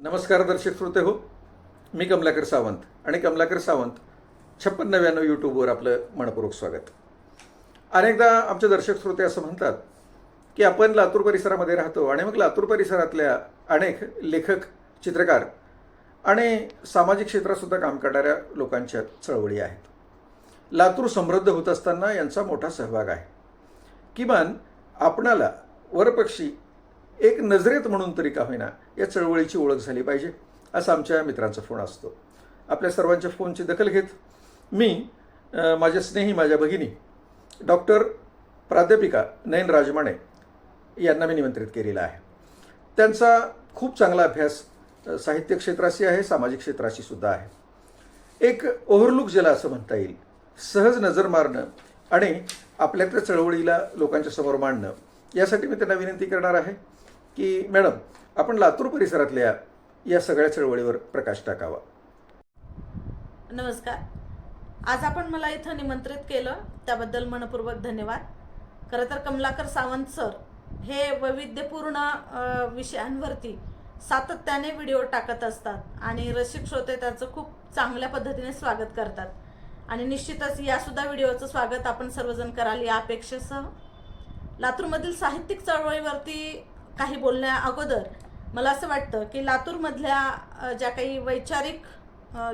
नमस्कार दर्शक श्रोते हो. मी कमलाकर सावंत आणि कमलाकर सावंत छप्पन नव्याण्णव यूट्यूबवर आपलं मनपूर्वक स्वागत. अनेकदा आमचे दर्शक श्रोते असं म्हणतात की आपण लातूर परिसरामध्ये राहतो आणि मग लातूर परिसरातल्या अनेक लेखक चित्रकार आणि सामाजिक क्षेत्रातसुद्धा काम करणाऱ्या लोकांच्या चळवळी आहेत. लातूर समृद्ध होत असताना यांचा मोठा सहभाग आहे. किमान आपणाला वरपक्षी एक नजरेत म्हणून तरी का होईना या चळवळीची ओळख झाली पाहिजे असा आमच्या मित्रांचा फोन असतो. आपल्या सर्वांच्या फोनची दखल घेत मी माझ्या स्नेही माझ्या भगिनी डॉक्टर प्राध्यापिका नयन राजमाणे यांना मी निमंत्रित केलेला आहे. त्यांचा खूप चांगला अभ्यास साहित्य क्षेत्राशी आहे सामाजिक क्षेत्राशी सुद्धा आहे. एक ओव्हरलुक ज्याला असं म्हणता येईल सहज नजर मारणं आणि आपल्यातल्या चळवळीला लोकांच्या समोर मांडणं यासाठी मी त्यांना विनंती करणार आहे. की मॅडम आपण लातूर परिसरातल्या या सगळ्या चळवळीवर प्रकाश टाकावा. नमस्कार. आज आपण मला इथं निमंत्रित केलं त्याबद्दल मनपूर्वक धन्यवाद. खरं तर कमलाकर सावंत सर हे वैविध्यपूर्ण विषयांवरती सातत्याने व्हिडिओ टाकत असतात आणि रसिक श्रोते त्याचं खूप चांगल्या पद्धतीने स्वागत करतात. आणि निश्चितच यासुद्धा व्हिडिओचं स्वागत आपण सर्वजण कराल या अपेक्षेसह. लातूरमधील साहित्यिक चळवळीवरती काही बोलण्या अगोदर मला असं वाटतं की लातूरमधल्या ज्या काही वैचारिक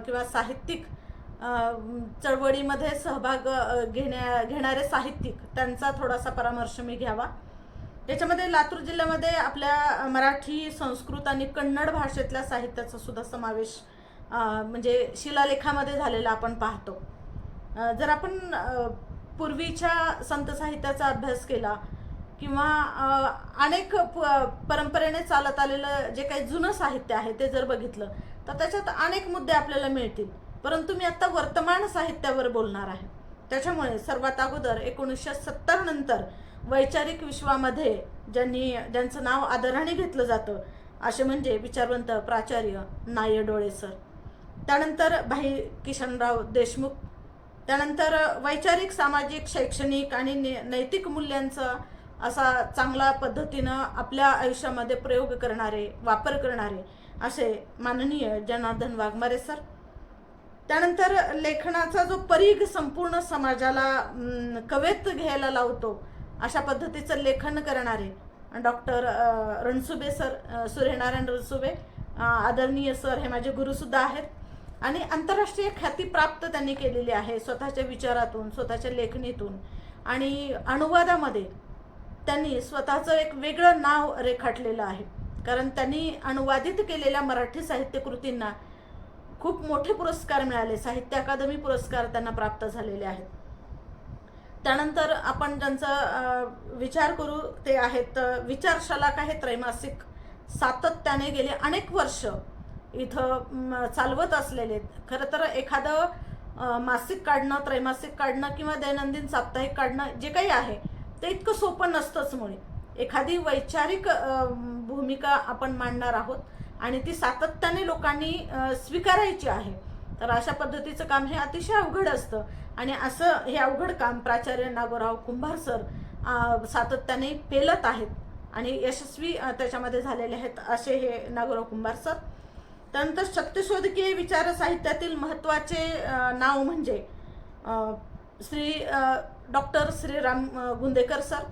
किंवा साहित्यिक चळवळीमध्ये सहभाग घेण्या घेणारे साहित्यिक त्यांचा थोडासा परामर्श मी घ्यावा. याच्यामध्ये लातूर जिल्ह्यामध्ये आपल्या मराठी संस्कृत आणि कन्नड भाषेतल्या साहित्याचा सुद्धा समावेश म्हणजे शिलालेखामध्ये झालेला आपण पाहतो. जर आपण पूर्वीच्या संत साहित्याचा अभ्यास केला किंवा अनेक प- परंपरेने चालत आलेलं जे काही जुनं साहित्य आहे ते जर बघितलं तर त्याच्यात अनेक मुद्दे आपल्याला मिळतील. परंतु मी आत्ता वर्तमान साहित्यावर बोलणार आहे. त्याच्यामुळे सर्वात अगोदर एकोणीसशे सत्तर नंतर वैचारिक विश्वामध्ये ज्यांनी ज्यांचं नाव आदराने घेतलं जातं असे म्हणजे विचारवंत प्राचार्य नाय डोळे सर. त्यानंतर भाई किशनराव देशमुख. त्यानंतर वैचारिक सामाजिक शैक्षणिक आणि नैतिक मूल्यांचं असा चांगला पद्धतीनं आपल्या आयुष्यामध्ये प्रयोग करणारे वापर करणारे असे माननीय जनार्दन वाघमारे सर. त्यानंतर लेखनाचा जो परीघ संपूर्ण समाजाला कवेत घ्यायला लावतो अशा पद्धतीचं लेखन करणारे डॉक्टर रणसुबे सर सूर्यनारायण रणसुबे आदरणीय सर हे माझे गुरुसुद्धा आहेत. आणि आंतरराष्ट्रीय ख्याती प्राप्त त्यांनी केलेली आहे स्वतःच्या विचारातून स्वतःच्या लेखणीतून. आणि अनुवादामध्ये त्यांनी स्वतःचं एक वेगळं नाव रेखाटलेलं आहे. कारण त्यांनी अनुवादित केलेल्या मराठी साहित्यकृतींना खूप मोठे पुरस्कार मिळाले. साहित्य अकादमी पुरस्कार त्यांना प्राप्त झालेले आहेत. त्यानंतर आपण ज्यांचा विचार करू ते आहेत विचारशलाक आहे हे त्रैमासिक सातत्याने गेले अनेक वर्ष इथं चालवत असलेले आहेत. खरं तर एखादं मासिक काढणं त्रैमासिक काढणं किंवा दैनंदिन साप्ताहिक काढणं जे काही आहे ते इतकं सोपं नसतंच मुळे एखादी वैचारिक भूमिका आपण मांडणार आहोत आणि ती सातत्याने लोकांनी स्वीकारायची आहे तर अशा पद्धतीचं काम हे अतिशय अवघड असतं. आणि असं हे अवघड काम प्राचार्य नागोराव कुंभार सर सातत्याने पेलत आहेत आणि यशस्वी त्याच्यामध्ये झालेले आहेत असे हे नागोराव कुंभार सर. त्यानंतर सत्यशोधकीय विचार साहित्यातील महत्त्वाचे नाव म्हणजे श्री डॉक्टर श्रीराम गुंदेकर सर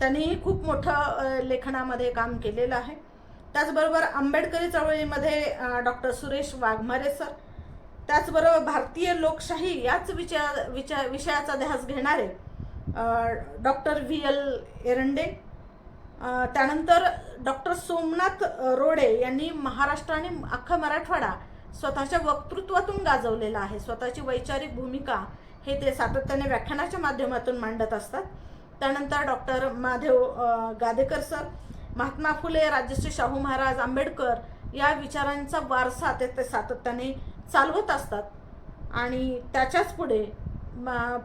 त्यांनीही खूप मोठं लेखनामध्ये काम केलेलं आहे. त्याचबरोबर आंबेडकरी चळवळीमध्ये डॉक्टर सुरेश वाघमारे सर त्याचबरोबर भारतीय लोकशाही याच विचार विचार विषयाचा ध्यास घेणारे डॉक्टर व्ही एल एरंडे त्यानंतर डॉक्टर सोमनाथ रोडे यांनी महाराष्ट्र आणि अख्खा मराठवाडा स्वतःच्या वक्तृत्वातून गाजवलेला आहे. स्वतःची वैचारिक भूमिका हे ते सातत्याने व्याख्यानाच्या माध्यमातून मांडत असतात. त्यानंतर डॉक्टर माधव गादेकर सर महात्मा फुले राजश्री शाहू महाराज आंबेडकर या विचारांचा वारसा ते ते सातत्याने चालवत असतात. आणि त्याच्याच पुढे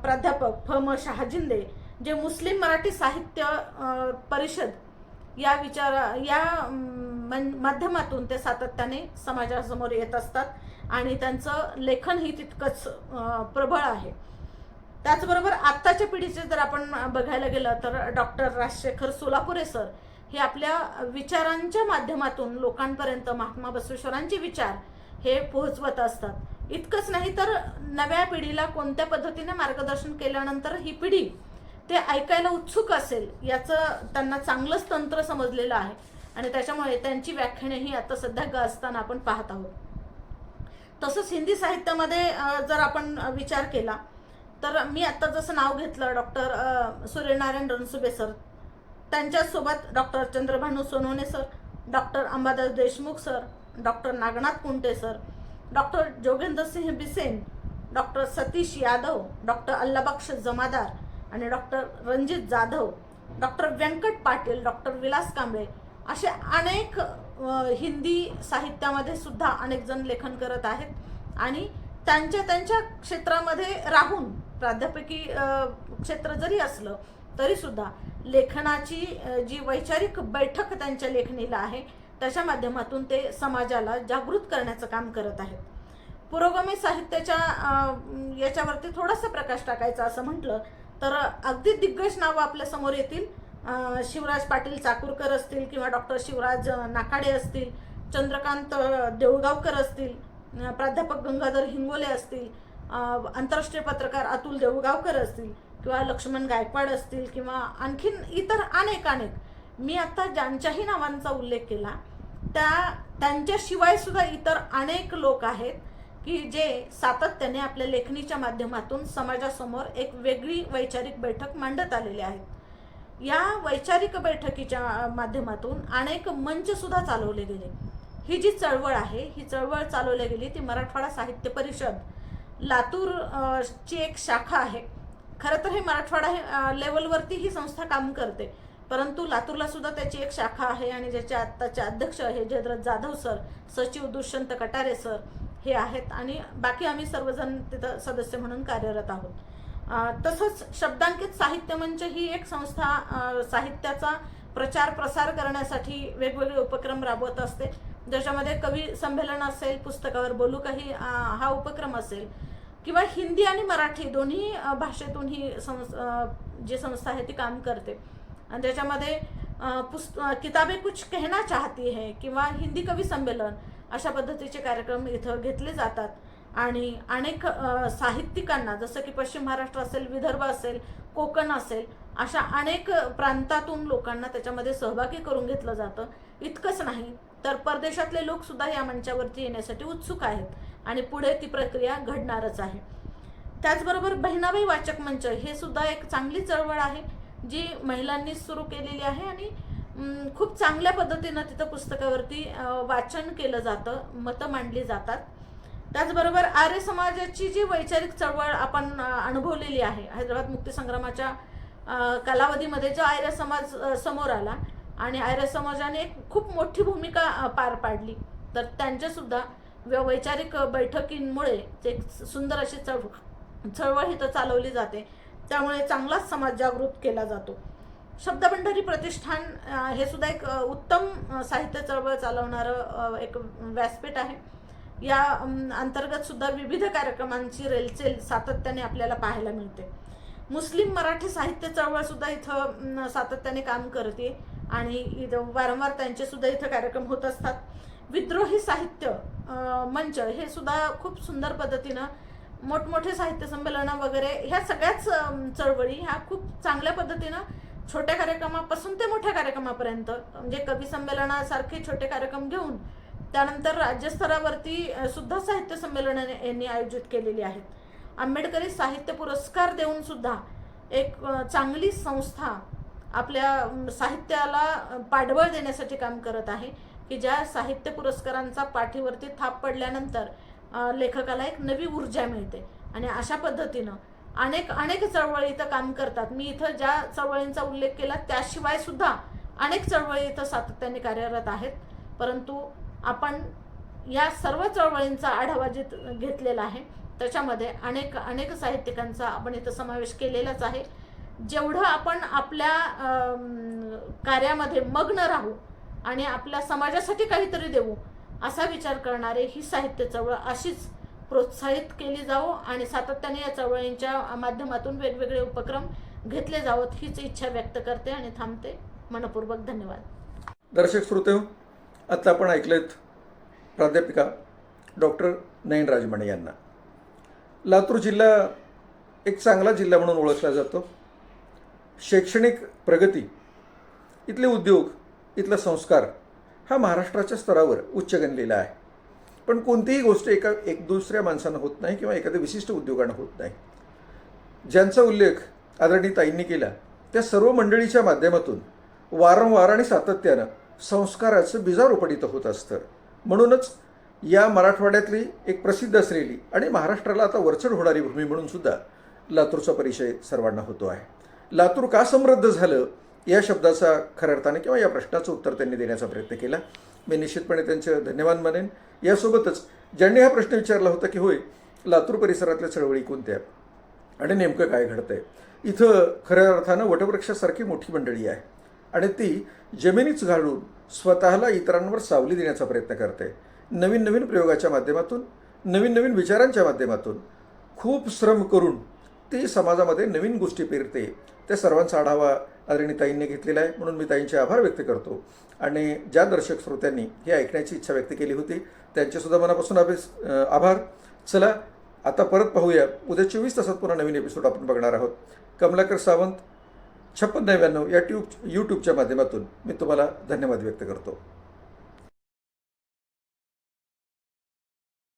प्राध्यापक फ. म. शहाजिंदे जे मुस्लिम मराठी साहित्य परिषद या विचारा या माध्यमातून ते सातत्याने समाजासमोर येत असतात आणि त्यांचं लेखनही तितकंच प्रबळ आहे. त्याचबरोबर आत्ताच्या पिढीचे जर आपण बघायला गेलं तर डॉक्टर राजशेखर सोलापुरे सर हे आपल्या विचारांच्या माध्यमातून लोकांपर्यंत महात्मा बसवेश्वरांचे विचार हे पोहोचवत असतात. इतकंच नाही तर नव्या पिढीला कोणत्या पद्धतीने मार्गदर्शन केल्यानंतर ही पिढी ते ऐकायला उत्सुक असेल याचं त्यांना चांगलंच तंत्र समजलेलं आहे. आणि त्याच्यामुळे त्यांची व्याख्यानेही आता सध्या गाजताना आपण पाहत आहोत. तसंच हिंदी साहित्यामध्ये जर आपण विचार केला तर मी आत्ता जसं नाव घेतलं डॉक्टर सूर्यनारायण रणसुबे सर त्यांच्यासोबत doctor Chandrabhanu Sonawane sir doctor Ambadas Deshmukh sir doctor Nagnath Kunte sir doctor Jogendra Singh Bisen doctor Satish Yadav doctor Allabaksh Jamadar आणि doctor Ranjit Jadhav doctor Vyankat Patil doctor Vilas Kamble असे अनेक हिंदी साहित्यामध्ये सुद्धा अनेक जण लेखन करत आहेत. आणि त्यांच्या त्यांच्या क्षेत्रामध्ये राहून प्राध्यापकी क्षेत्र जरी असलं तरीसुद्धा लेखनाची जी वैचारिक बैठक त्यांच्या लेखणीला आहे त्याच्या माध्यमातून ते समाजाला जागृत करण्याचं काम करत आहेत. पुरोगामी साहित्याच्या याच्यावरती थोडासा प्रकाश टाकायचा असं म्हटलं तर अगदी दिग्गज नावं आपल्यासमोर येतील. शिवराज पाटील चाकूरकर असतील किंवा डॉक्टर शिवराज नाकाडे असतील चंद्रकांत देऊळगावकर असतील प्राध्यापक गंगाधर हिंगोले असतील आंतरराष्ट्रीय पत्रकार अतुल देऊळगावकर असतील किंवा लक्ष्मण गायकवाड असतील किंवा आणखीन इतर अनेक अनेक. मी आत्ता ज्यांच्याही नावांचा उल्लेख केला त्या त्यांच्याशिवाय सुद्धा इतर अनेक लोक आहेत की जे सातत्याने आपल्या लेखणीच्या माध्यमातून समाजासमोर एक वेगळी वैचारिक बैठक मांडत आलेली आहेत. या वैचारिक बैठकीच्या माध्यमातून अनेक मंच सुद्धा चालवले गेले. ही जी चळवळ आहे ही चळवळ चालवली गेली ती मराठवाडा साहित्य परिषद लातूर ची एक शाखा आहे. खरं तर हे मराठवाडा हे लेवलवरती ही संस्था काम करते. परंतु लातूरला सुद्धा त्याची एक शाखा आहे आणि ज्याचे आत्ताचे अध्यक्ष हे जयद्रथ जाधव सर सचिव दुष्यंत कटारे सर हे आहेत आणि बाकी आम्ही सर्वजण तिथं सदस्य म्हणून कार्यरत आहोत. तसंच शब्दांकित साहित्य मंच ही एक संस्था साहित्याचा प्रचार प्रसार करण्यासाठी वेगवेगळे उपक्रम राबवत असते. ज्याच्यामध्ये कवी संमेलन असेल पुस्तकावर बोलू काही हा उपक्रम असेल. किंवा हिंदी आणि मराठी दोन्ही भाषेतून ही संस् जी संस्था आहे ती काम करते. आणि त्याच्यामध्ये पुस्त किताबे कुछ कहना चाहती है किंवा हिंदी कवी संमेलन अशा पद्धतीचे कार्यक्रम इथं घेतले जातात. आणि अनेक साहित्यिकांना जसं की पश्चिम महाराष्ट्र असेल विदर्भ असेल कोकण असेल अशा अनेक प्रांतातून लोकांना त्याच्यामध्ये सहभागी करून घेतलं जातं. इतकंच नाही तर परदेशातले लोकसुद्धा या मंचावरती येण्यासाठी उत्सुक आहेत आणि पुढे ती प्रक्रिया घडणारच आहे. त्याचबरोबर बहिणाबाई वाचक मंच हे सुद्धा एक चांगली चळवळ आहे जी महिलांनी सुरू केलेली आहे आणि खूप चांगल्या पद्धतीनं तिथं पुस्तकावरती वाचन केलं जातं मतं मांडली जातात. त्याचबरोबर आर्य समाजाची जी वैचारिक चळवळ आपण अनुभवलेली आहे हैदराबाद मुक्तीसंग्रामाच्या कालावधीमध्ये जो आर्य समाज समोर आला आणि आर्य समाजाने एक खूप मोठी भूमिका पार पाडली तर त्यांच्यासुद्धा व्य- वैचारिक बैठकींमुळे एक सुंदर अशी चळवळ चळवळ इथं चालवली जाते. त्यामुळे चांगलाच समाज जागृत केला जातो. शब्दभंडारी प्रतिष्ठान हे सुद्धा एक उत्तम साहित्य चळवळ चालवणारं एक व्यासपीठ आहे. या अंतर्गत सुद्धा विविध कार्यक्रमांची रेलचेल सातत्याने आपल्याला पाहायला मिळते. मुस्लिम मराठी साहित्य चळवळ सुद्धा इथं सातत्याने काम करते आणि इथं वारंवार त्यांचे सुद्धा इथं कार्यक्रम होत असतात. विद्रोही साहित्य मंच हे सुद्धा खूप सुंदर पद्धतीनं मोठमोठे साहित्य संमेलनं वगैरे ह्या सगळ्याच चळवळी ह्या खूप चांगल्या पद्धतीनं छोट्या कार्यक्रमापासून ते मोठ्या कार्यक्रमापर्यंत म्हणजे कवी संमेलनासारखे छोटे कार्यक्रम घेऊन त्यानंतर राज्यस्तरावरती सुद्धा साहित्य संमेलनं यांनी आयोजित केलेली आहेत. आंबेडकरी साहित्य पुरस्कार देऊन सुद्धा एक चांगली संस्था आपल्या साहित्याला पाठबळ देण्यासाठी काम करत आहे की ज्या साहित्य पुरस्कारांचा पाठीवरती थाप पडल्यानंतर लेखकाला एक नवी ऊर्जा मिळते. आणि अशा पद्धतीनं अनेक अनेक चळवळी इथं काम करतात. मी इथं ज्या चळवळींचा उल्लेख केला त्याशिवाय सुद्धा अनेक चळवळी इथं सातत्याने कार्यरत आहेत. परंतु आपण या सर्व चळवळींचा आढावा जित घेतलेला आहे त्याच्यामध्ये अनेक अनेक साहित्यिकांचा आपण इथं समावेश केलेलाच आहे. जेवढं आपण आपल्या कार्यामध्ये मग्न राहू आणि आपल्या समाजासाठी काहीतरी देऊ असा विचार करणारे ही साहित्य चळवळ अशीच प्रोत्साहित केली जावो आणि सातत्याने या चळवळींच्या माध्यमातून वेगवेगळे उपक्रम घेतले जावत हीच इच्छा व्यक्त करते आणि थांबते. मनपूर्वक धन्यवाद. दर्शक श्रोते आत्ता आपण ऐकलेत प्राध्यापिका डॉक्टर नयन राजमाणे यांना. लातूर जिल्हा एक चांगला जिल्हा म्हणून ओळखला जातो. शैक्षणिक प्रगती इथले उद्योग इथला संस्कार हा महाराष्ट्राच्या स्तरावर उच्च गणलेला आहे. पण कोणतीही गोष्ट एका एक दुसऱ्या माणसानं होत नाही किंवा एखाद्या विशिष्ट उद्योगानं होत नाही. ज्यांचा उल्लेख आदरणीय ताईंनी केला त्या सर्व मंडळीच्या माध्यमातून वारंवार आणि सातत्यानं संस्काराचं बीजारोपण होत असतं. म्हणूनच या मराठवाड्यातली एक प्रसिद्ध असलेली आणि महाराष्ट्राला आता वरचढ होणारी भूमी म्हणून सुद्धा लातूरचा परिचय सर्वांना होतो आहे. लातूर का समृद्ध झालं? या शब्दाचा खऱ्या अर्थाने किंवा या प्रश्नाचं उत्तर त्यांनी देण्याचा प्रयत्न केला. मी निश्चितपणे त्यांचे धन्यवाद मानेन. यासोबतच ज्यांनी हा प्रश्न विचारला होता की होय लातूर परिसरातल्या चळवळी कोणत्या आणि नेमकं काय घडतंय? इथं खऱ्या अर्थानं वटवृक्षासारखी मोठी मंडळी आहे. आणि ती जमिनीच घालून स्वतःला इतरांवर सावली देण्याचा प्रयत्न करते. नवीन नवीन प्रयोगाच्या माध्यमातून नवीन नवीन विचारांच्या माध्यमातून खूप श्रम करून ती समाजामध्ये नवीन गोष्टी पेरते. त्या सर्वांचा आढावा आदरणीय ताईंनी घेतलेला आहे म्हणून मी ताईंचे आभार व्यक्त करतो. आणि ज्या दर्शक श्रोत्यांनी हे ऐकण्याची इच्छा व्यक्त केली होती त्यांचेसुद्धा मनापासून अभि- आभार. चला आता परत पाहूया. उद्या चोवीस तासात पुन्हा नवीन एपिसोड आपण बघणार आहोत. कमलाकर सावंत छप्पन नव्याण्णव या ट्यूब यूट्यूबच्या माध्यमातून मी तुम्हाला धन्यवाद व्यक्त करतो.